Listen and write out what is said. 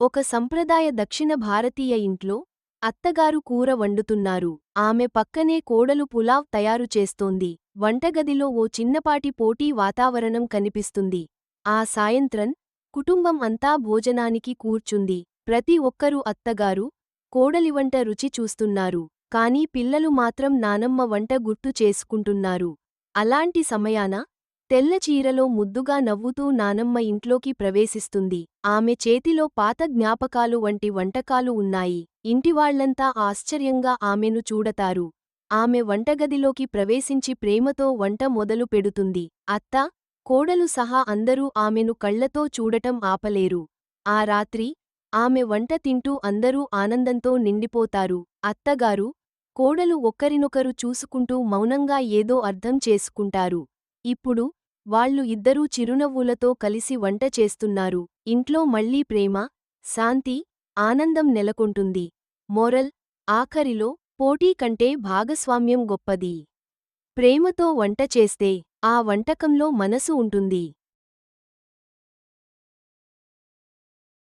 ఒక సంప్రదాయ దక్షిణ భారతీయ ఇంట్లో అత్తగారు కూర వండుతున్నారు. ఆమె పక్కనే కోడలు పులావ్ తయారు చేస్తోంది. వంటగదిలో ఓ చిన్నపాటి పోటీ వాతావరణం కనిపిస్తుంది. ఆ సాయంత్రం కుటుంబం అంతా భోజనానికి కూర్చుంది. ప్రతి ఒక్కరూ అత్తగారు కోడలివంట రుచి చూస్తున్నారు. కానీ పిల్లలు మాత్రం నానమ్మ వంట గుర్తు చేసుకుంటున్నారు. అలాంటి సమయాన తెల్ల చీరలో ముద్దుగా నవ్వుతూ నానమ్మ ఇంట్లోకి ప్రవేశిస్తుంది. ఆమె చేతిలో పాత జ్ఞాపకాలు వంటి వంటకాలు ఉన్నాయి. ఇంటివాళ్ళంతా ఆశ్చర్యంగా ఆమెను చూడతారు. ఆమె వంటగదిలోకి ప్రవేశించి ప్రేమతో వంట మొదలు పెడుతుంది. అత్త కోడలు సహా అందరూ ఆమెను కళ్ళతో చూడటం ఆపలేరు. ఆ రాత్రి ఆమె వంట తింటూ అందరూ ఆనందంతో నిండిపోతారు. అత్తగారు కోడలు ఒక్కరినొకరు చూసుకుంటూ మౌనంగా ఏదో అర్థం చేసుకుంటారు. ఇప్పుడు వాళ్ళు ఇద్దరూ చిరునవ్వులతో కలిసి వంట చేస్తున్నారు. ఇంట్లో మళ్ళీ ప్రేమ శాంతి ఆనందం నెలకొంటుంది. మొరల్ ఆఖరిలో పోటీ కంటే భాగస్వామ్యం గొప్పది. ప్రేమతో వంట చేస్తే ఆ వంటకంలో మనసు ఉంటుంది.